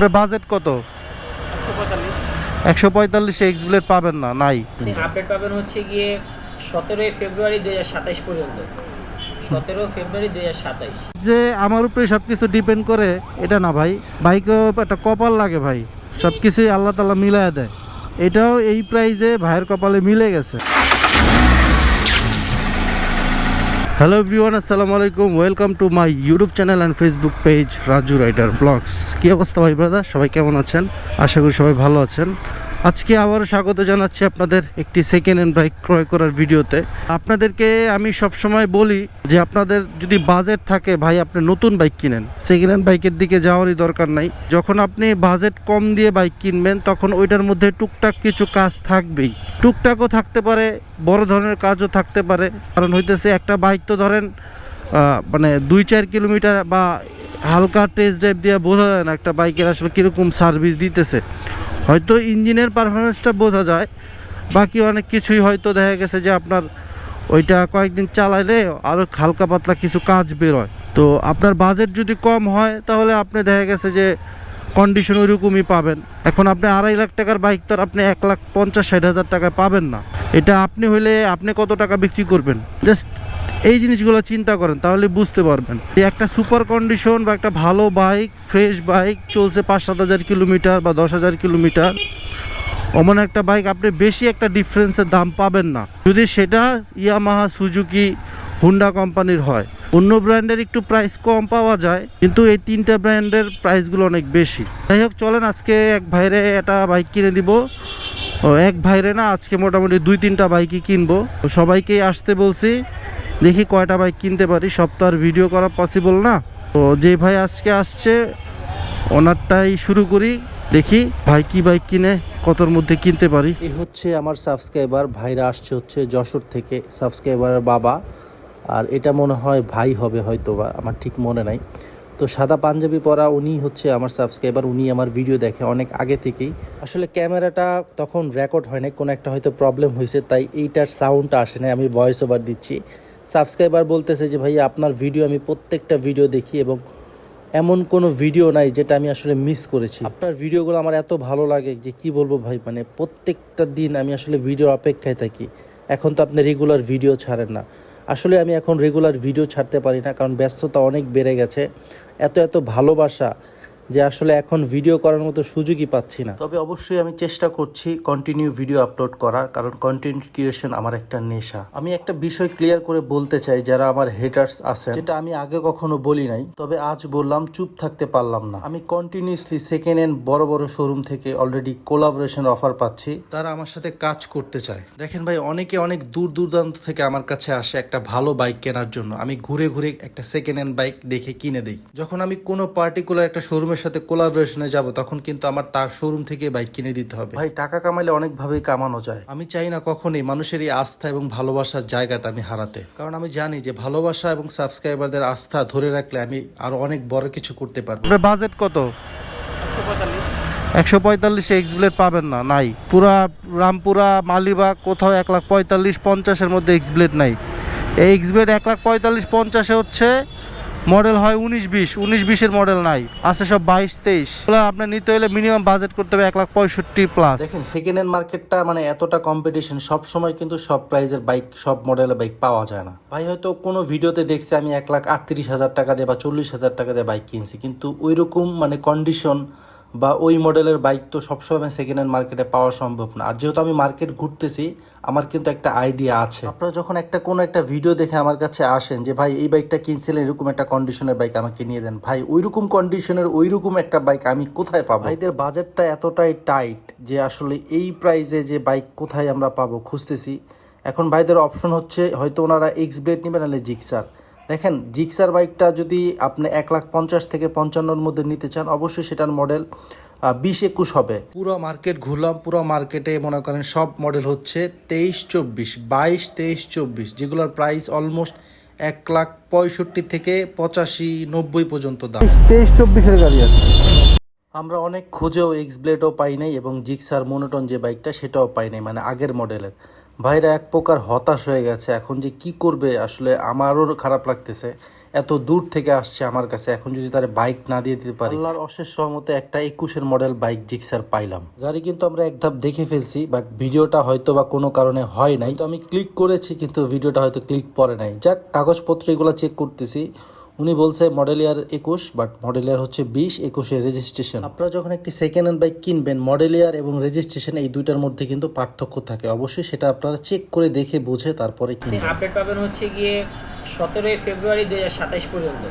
আপনার বাজেট কত? একশো পঁয়তাল্লিশ। এক্স ব্লেড পাবেন না নাই। আপডেট পাবেন হচ্ছে গিয়ে সতেরোই ফেব্রুয়ারি দুই হাজার সাতাইশ পর্যন্ত। সতেরো ফেব্রুয়ারি দুই যে আমার উপরে সব কিছু ডিপেন্ড করে এটা না ভাই। বাইকেও একটা কপাল লাগে ভাই। সব কিছুই আল্লাহ তালা মিলায় দেয়। এটাও এই প্রাইজে ভাইয়ের কপালে মিলে গেছে। হ্যালো এভরিওয়ান আসসালামু আলাইকুম welcome to my YouTube channel and Facebook page Raju rider vlogs কী অবস্থা ভাই ব্রাদা সবাই কেমন আছেন? আশা করি সবাই ভালো আছেন। আজকে আবারও স্বাগত জানাচ্ছি আপনাদের একটি সেকেন্ড হ্যান্ড বাইক ক্রয় করার ভিডিওতে। আপনাদেরকে আমি সব সময় বলি যে আপনাদের যদি বাজেট থাকে, ভাই আপনি নতুন বাইক কিনেন। সেকেন্ড হ্যান্ড বাইকের দিকে যাওয়ারই দরকার নাই। যখন আপনি বাজেট কম দিয়ে বাইক কিনবেন, তখন ওইটার মধ্যে টুকটাক কিছু কাজ থাকবেই। টুকটাকও থাকতে পারে, বড় ধরনের কাজও থাকতে পারে। কারণ হইতেছে একটা বাইক তো ধরেন মানে দুই চার কিলোমিটার বা হালকা টেস্ট ড্রাইভ দিয়ে বোঝা যায় না একটা বাইকের আসলে কীরকম সার্ভিস দিতেছে। হয়তো ইঞ্জিনের পারফরমেন্সটা বোঝা যায়, বাকি অনেক কিছুই হয়তো দেখা গেছে যে আপনার ওইটা কয়েকদিন চালাইলে আরও হালকা পাতলা কিছু কাজ বেরোয়। তো আপনার বাজেট যদি কম হয়, তাহলে আপনি দেখা গেছে যে কন্ডিশন ওইরকমই পাবেন। এখন আপনি আড়াই লাখ টাকার বাইক তো আপনি এক লাখ পঞ্চাশ, ষাট হাজার টাকায় পাবেন না। এটা আপনি হলে আপনি কত টাকা বিক্রি করবেন? জাস্ট এই জিনিসগুলো চিন্তা করেন, তাহলে বুঝতে পারবেন। একটা সুপার কন্ডিশন বা একটা ভালো বাইক ফ্রেশ বাইক চলছে পাঁচ, সাত হাজার কিলোমিটার বা দশ হাজার কিলোমিটার, অমন একটা বাইক আপনি বেশি একটা ডিফারেন্সের দাম পাবেন না। যদি সেটা ইয়ামাহা সুজুকি হুন্ডা কোম্পানির হয়। অন্য ব্র্যান্ডের একটু প্রাইস কম পাওয়া যায়, কিন্তু এই তিনটা ব্র্যান্ডের প্রাইসগুলো অনেক বেশি। যাই হোক, চলেন আজকে এক ভাইরে একটা বাইক কিনে দিব। এক ভাইরে না আজকে মোটামুটি দুই তিনটা বাইকই কিনবো। সবাইকেই আসতে বলছি, দেখি কয়টা বাইক কিনতে পারি। আর ভিডিও করা পসিবল না। তো যে ভাই আজকে আসছে, ওনারটাই শুরু করি। দেখি ভাই কি বাইক কিনে, কতর মধ্যে কিনতে পারি। এই হচ্ছে আমার সাবস্ক্রাইবার ভাইরা আসছে হচ্ছে যশোর থেকে। সাবস্ক্রাইবারের বাবা। আর এটা মনে হয় ভাই হবে হয়তো বা, আমার ঠিক মনে নাই। তো সাদা পাঞ্জাবি পরা উনি হচ্ছে আমার সাবস্ক্রাইবার উনি আমার ভিডিও দেখে অনেক আগে থেকেই। আসলে ক্যামেরাটা তখন রেকর্ড হয় না কোনো একটা হয়তো প্রবলেম হয়েছে, তাই এইটার সাউন্ডটা আসে না আমি ভয়েস ওভার দিচ্ছি। সাবস্ক্রাইবার বলতেছে যে ভাই আপনার ভিডিও আমি প্রত্যেকটা ভিডিও দেখি এবং এমন কোনো ভিডিও নাই যেটা আমি আসলে মিস করেছি। আপনার ভিডিওগুলো আমার এত ভালো লাগে যে, কি বলব ভাই মানে প্রত্যেকটা দিন আমি আসলে ভিডিওর অপেক্ষায় থাকি। এখন তো আপনি রেগুলার ভিডিও ছাড়েন না। আসলে আমি এখন রেগুলার ভিডিও ছাড়তে পারি না, কারণ ব্যস্ততা অনেক বেড়ে গেছে। এত এত ভালোবাসা যে আসলে এখন ভিডিও করার মতো সুযোগই পাচ্ছি না। তবে অবশ্যই আমি চেষ্টা করছি কন্টিনিউ ভিডিও আপলোড করার, কারণ কন্টেন্ট ক্রিয়েশন আমার একটা নেশা। আমি একটা বিষয় ক্লিয়ার করে বলতে চাই, যারা আমার হেটার্স আছেন, যেটা আমি আগে কখনো বলি নাই, তবে আজ বললাম চুপ থাকতে পারলাম না। আমি কন্টিনিউসলি সেকেন্ড হ্যান্ড বড় বড় শোরুম থেকে অলরেডি কোলাবোরেশন অফার পাচ্ছি। তারা আমার সাথে কাজ করতে চায়। দেখেন ভাই, অনেকে অনেক দূর দূরান্ত থেকে আমার কাছে আসে একটা ভালো বাইক কেনার জন্য। আমি ঘুরে ঘুরে একটা সেকেন্ড হ্যান্ড বাইক দেখে কিনে দিই। যখন আমি কোনো পার্টিকুলার একটা শোরুমের সাথে কোলাবোরেশনে যাব তখন কিন্তু আমার তার শোরুম থেকে বাইক কিনে দিতে হবে। ভাই টাকা কামাইলে অনেকভাবেই কামানো যায়। আমি চাই না কখনই মানুষের এই আস্থা এবং ভালোবাসার জায়গাটা আমি হারাতে। কারণ আমি জানি যে ভালোবাসা এবং সাবস্ক্রাইবারদের আস্থা ধরে রাখলে আমি আরও অনেক বড় কিছু করতে পারব। আপনার বাজেট কত? একশো পঁয়তাল্লিশ। এক্স ব্লেড পাবেন না নাই। পুরা রামপুরা মালিবাগ কোথাও এক লাখ পঁয়তাল্লিশ পঞ্চাশের মধ্যে এক্স ব্লেড নাই। এই এক্স ব্লেড এক লাখ পঁয়তাল্লিশ পঞ্চাশে হচ্ছে মডেল হয় উনিশ বিশ, উনিশ বিশের মডেল নাই, আছে সব বাইশ, তেইশ। আপনার নিতে হলে মিনিমাম বাজেট করতে হবে এক লাখ পঁয়ষট্টি প্লাস দেখেন সেকেন্ড হ্যান্ড মার্কেটটা মানে এতটা কম্পিটিশন সব সময় কিন্তু সব প্রাইজের বাইক সব মডেলের বাইক পাওয়া যায় না। ভাই, হয়তো কোনো ভিডিওতে দেখছি আমি এক লাখ আটত্রিশ হাজার টাকা দিয়ে বা চল্লিশ হাজার টাকা দিয়ে বাইক কিনছি, কিন্তু ওইরকম মানে কন্ডিশন বা ওই মডেলের বাইক তো সবসময় সেকেন্ড হ্যান্ড মার্কেটে পাওয়া সম্ভব না। আর যেহেতু আমি মার্কেট ঘুরতেছি আমার কিন্তু একটা আইডিয়া আছে। আপনারা যখন একটা কোনো একটা ভিডিও দেখে আমার কাছে আসেন যে ভাই এই বাইকটা কিনছিলেন এরকম একটা কন্ডিশনের বাইক আমাকে নিয়ে দেন। ভাই ওই রকম কন্ডিশনের ওই রকম একটা বাইক আমি কোথায় পাবো? ভাইদের বাজেটটা এতটাই টাইট যে আসলে এই প্রাইসে যে বাইক কোথায় আমরা পাবো খুঁজতেছি। এখন ভাইদের অপশন হচ্ছে হয়তো ওনারা এক্স ব্লেড নেবেন নাহলে জিক্সার দেখেন জিক্সার বাইকটা যদি আপনি এক লাখ পঞ্চাশ থেকে পঞ্চান্নর মধ্যে নিতে চান অবশ্যই সেটার মডেল বিশ একুশ হবে। পুরো মার্কেট ঘুরলাম পুরো মার্কেটে মনে করেন সব মডেল হচ্ছে তেইশ চব্বিশ বাইশ তেইশ চব্বিশ যেগুলোর প্রাইস অলমোস্ট এক লাখ পঁয়ষট্টি থেকে পঁচাশি নব্বই পর্যন্ত দাম। তেইশ চব্বিশের গাড়ি আছে। আমরা অনেক খুঁজেও এক্স ব্লেডও পাই নাই এবং জিক্সার মোনোটন যে বাইকটা সেটাও পাই নাই মানে আগের মডেলের ভাইরা এক প্রকার হতাশ হয়ে গেছে। এখন যে কি করবে? আসলে আমারও খারাপ লাগতেছে। এত দূর থেকে আসছে আমার কাছে। এখন যদি তার বাইক না দিয়ে দিতে পারি। আল্লাহর অশেষ সহমতে একটা একুশের মডেল বাইক জিক্সার পাইলাম। গাড়ি কিন্তু আমরা এক ধাপ দেখে ফেলছি বাট ভিডিওটা হয়তো বা কোনো কারণে হয় নাই। তো আমি ক্লিক করেছি কিন্তু ভিডিওটা হয়তো ক্লিক পরে নাই। যাক কাগজপত্র এগুলো চেক করতেছি। উনি বলছে মডেল ইয়ার একুশ বাট মডেল ইয়ার হচ্ছে বিশ একুশে রেজিস্ট্রেশন আপনারা যখন একটি সেকেন্ড হ্যান্ড বাইক কিনবেন মডেল ইয়ার এবং রেজিস্ট্রেশন এই দুইটার মধ্যে কিন্তু পার্থক্য থাকে। অবশ্যই সেটা আপনারা চেক করে দেখে বুঝে তারপরে কিনে আপডেট পাবেন হচ্ছে গিয়ে সতেরোই ফেব্রুয়ারি দুই হাজার সাতাইশ পর্যন্ত।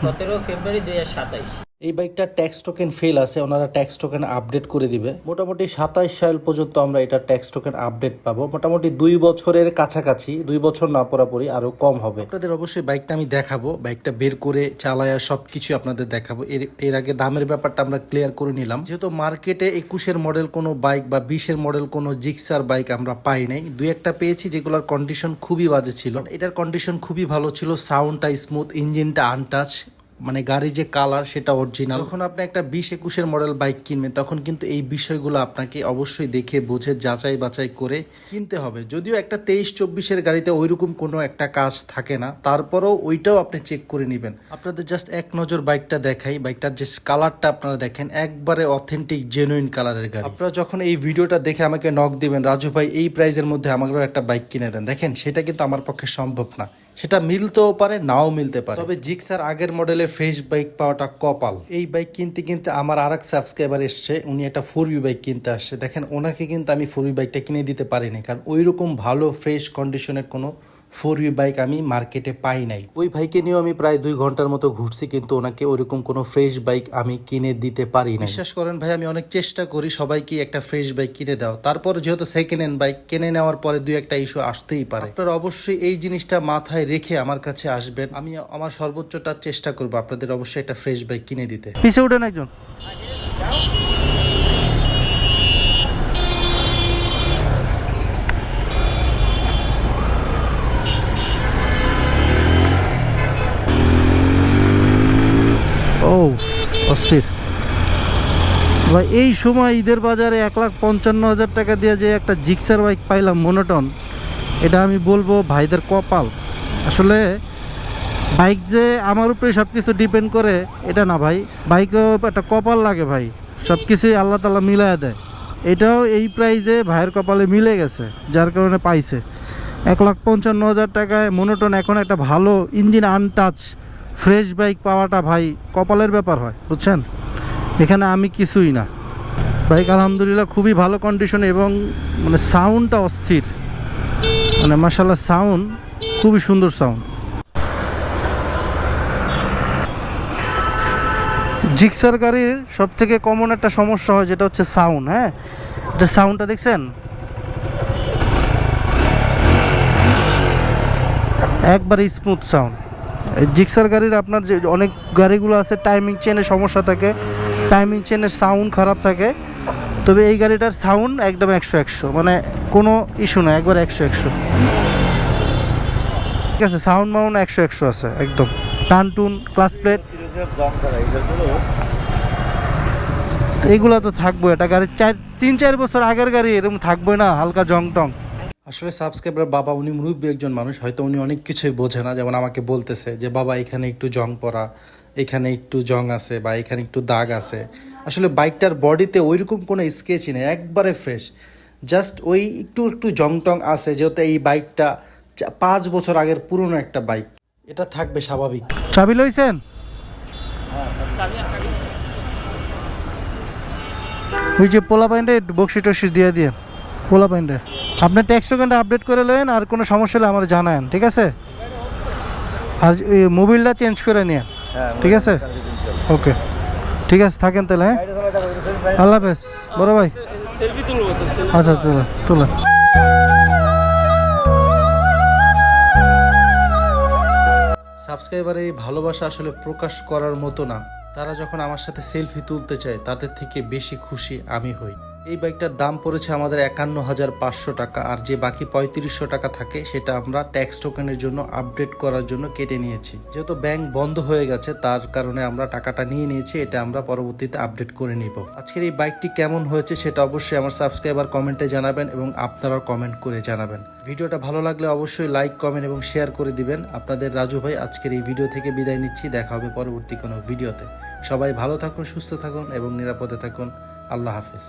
সতেরো ফেব্রুয়ারি দুই হাজার সাতাইশ। এই বাইকটা ট্যাক্স টোকেন ফেল আছে, ওনারা ট্যাক্স টোকেন আপডেট করে দিবে। মোটামুটি সাতাইশ সাল পর্যন্ত আমরা এটা ট্যাক্স টোকেন আপডেট পাবো। মোটামুটি দুই বছরের কাছাকাছি, দুই বছর না পুরাপুরি আরও কম হবে। আপনাদের অবশ্যই বাইকটা আমি দেখাবো, বাইকটা বের করে চালায়া সবকিছু আপনাদের দেখাবো। এর এর আগে দামের ব্যাপারটা আমরা ক্লিয়ার করে নিলাম। যেহেতু মার্কেটে একুশের মডেল কোনো বাইক বা বিশের মডেল কোনো জিক্সার বাইক আমরা পাই নাই, দুই একটা পেয়েছি যেগুলোর কন্ডিশন খুবই বাজে ছিল। এটার কন্ডিশন খুবই ভালো ছিল সাউন্ডটা স্মুথ ইঞ্জিনটা আনটাচ মানে গাড়ির যে কালার সেটা অরিজিনাল যখন আপনি একটা বিশ একুশের মডেল বাইক কিনবেন, তখন কিন্তু এই বিষয়গুলো আপনাকে অবশ্যই দেখে, বুঝে, যাচাই বাছাই করে কিনতে হবে। যদিও একটা তেইশ চব্বিশের গাড়িতে ওইরকম কোনো একটা কাজ থাকে না, তারপরেও ওইটাও আপনি চেক করে নেবেন। আপনাদের জাস্ট এক নজর বাইকটা দেখাই। বাইকটার যে কালারটা আপনারা দেখেন, একবারে অথেন্টিক জেনুইন কালারের গাড়ি। আপনারা যখন এই ভিডিওটা দেখে আমাকে নক দিবেন, রাজু ভাই এই প্রাইজের মধ্যে আমাকেও একটা বাইক কিনে দেন। দেখেন, সেটা কিন্তু আমার পক্ষে সম্ভব না। সেটা মিলতেও পারে, নাও মিলতে পারে। তবে জিক্সার আগের মডেলের ফ্রেশ বাইক পাওয়াটা কপাল। এই বাইক কিনতে কিনতে আমার আর এক সাবস্ক্রাইবার এসছে, উনি একটা ফোর বি বাইক কিনতে আসছে। দেখেন, ওনাকে কিন্তু আমি ফোরবি বাইকটা কিনে দিতে পারিনি, কারণ ওই রকম ভালো, ফ্রেশ, কন্ডিশনের কোনো ফোর বি বাইক আমি মার্কেটে পাই নাই। ওই ভাইকে নিয়েও আমি প্রায় দুই ঘণ্টার মতো ঘুরছি কিন্তু ওনাকে ওইরকম কোনো ফ্রেশ বাইক আমি কিনে দিতে পারি না বিশ্বাস করেন ভাই আমি অনেক চেষ্টা করি সবাইকে একটা ফ্রেশ বাইক কিনে দাও তারপর যেহেতু সেকেন্ড হ্যান্ড বাইক কিনে নেওয়ার পরে দুই একটা ইস্যু আসতেই পারে। আপনারা অবশ্যই এই জিনিসটা মাথায় রেখে আমার কাছে আসবেন। আমি আমার সর্বোচ্চটা চেষ্টা করব আপনাদের অবশ্যই একটা ফ্রেশ বাইক কিনে দিতে। পিছে উঠেন একজন। অস্থির ভাই, এই সময় ঈদের বাজারে এক লাখ পঞ্চান্ন হাজার টাকা দিয়ে যে একটা জিক্সার বাইক পাইলাম, মোনোটন, এটা আমি বলব ভাইদের কপাল। আসলে বাইক যে আমার উপরে সব কিছু ডিপেন্ড করে, এটা না ভাই। বাইকও একটা কপাল লাগে ভাই। সব কিছুই আল্লাহ তালা মিলায় দেয়। এটাও এই প্রাইজে ভাইয়ের কপালে মিলে গেছে, যার কারণে পাইছে। এক লাখ পঞ্চান্ন হাজার টাকায় মোনোটন এখন একটা ভালো ইঞ্জিন আনটাচ ফ্রেশ বাইক পাওয়াটা ভাই কপালের ব্যাপার হয়, বুঝছেন? এখানে আমি কিছুই না। বাইক আলহামদুলিল্লাহ খুবই ভালো কন্ডিশন এবং মানে সাউন্ডটা অস্থির। মানে মাসাল্লাহ সাউন্ড খুবই সুন্দর সাউন্ড জিক্সার গাড়ির সব থেকে কমন একটা সমস্যা হয়, যেটা হচ্ছে সাউন্ড হ্যাঁ? এটা সাউন্ডটা দেখছেন? একবারে স্মুথ সাউন্ড জিক্সার গাড়ির আপনার যে অনেক গাড়িগুলো আছে টাইমিং চেনের সমস্যা থাকে টাইমিং চেনের সাউন্ড খারাপ থাকে। তবে এই গাড়িটার সাউন্ড একদম একশো একশো মানে কোনো ইস্যু না, একবার একশো একশো। ঠিক আছে সাউন্ড মাউন্ড একশো একশো আছে, একদম। টান টুন ক্লাস প্লেট এইগুলো তো থাকব এটা গাড়ি চার, তিন, চার বছর আগের গাড়ি, এরকম থাকবে না, হালকা জং টং। আসলে সাবস্ক্রাইবার বাবা উনি মুরব্বী একজন মানুষ, হয়তো উনি অনেক কিছুই বোঝে না। যেমন আমাকে বলতেছে যে, বাবা, এখানে একটু জং পড়া এখানে একটু জং আছে বা এখানে একটু দাগ আছে। আসলে বাইকটার বডিতে ওইরকম কোনো স্কেচই নেই, একবারে ফ্রেশ জাস্ট ওই একটু একটু জং টং আছে, যেহেতু এই বাইকটা পাঁচ বছর আগের পুরনো একটা বাইক। এটা থাকবে স্বাভাবিক। চাবি লইছেন? ওই যে পোলা বাইন্ডে বক্সি টক্সি দিয়ে দিয়ে। পোলা পাইন্ডে আপনি ট্যাক্স টোকেনটা আপডেট করে নেন আর কোনো সমস্যা হলে আমার জানান ঠিক আছে? আর মোবিলটা চেঞ্জ করে নিয়ে ঠিক আছে? ওকে ঠিক আছে থাকেন তাহলে হ্যাঁ? আল্লাহ হাফেজ। বড় ভাই। আচ্ছা তুলে তুলে। সাবস্ক্রাইবারের এই ভালোবাসা আসলে প্রকাশ করার মতো না। তারা যখন আমার সাথে সেলফি তুলতে চায় তাদের থেকে বেশি খুশি আমি হই। এই বাইকটার দাম পড়েছে আমাদের একান্ন হাজার পাঁচশো টাকা, আর যে বাকি পঁয়ত্রিশশো টাকা থাকে সেটা আমরা ট্যাক্স টোকেনের জন্য আপডেট করার জন্য কেটে নিয়েছি। যেহেতু ব্যাংক বন্ধ হয়ে গেছে, তার কারণে আমরা টাকাটা নিয়ে নিয়েছি, এটা আমরা পরবর্তীতে আপডেট করে নিব। আজকের এই বাইকটি কেমন হয়েছে সেটা অবশ্যই আমার সাবস্ক্রাইবার কমেন্টে জানাবেন এবং আপনারাও কমেন্ট করে জানাবেন। ভিডিওটা ভালো লাগলে অবশ্যই লাইক, কমেন্ট এবং শেয়ার করে দিবেন। আপনাদের রাজু ভাই আজকের এই ভিডিও থেকে বিদায় নিচ্ছি, দেখা হবে পরবর্তী কোনো ভিডিওতে। সবাই ভালো থাকুন, সুস্থ থাকুন এবং নিরাপদে থাকুন। আল্লাহ হাফেজ।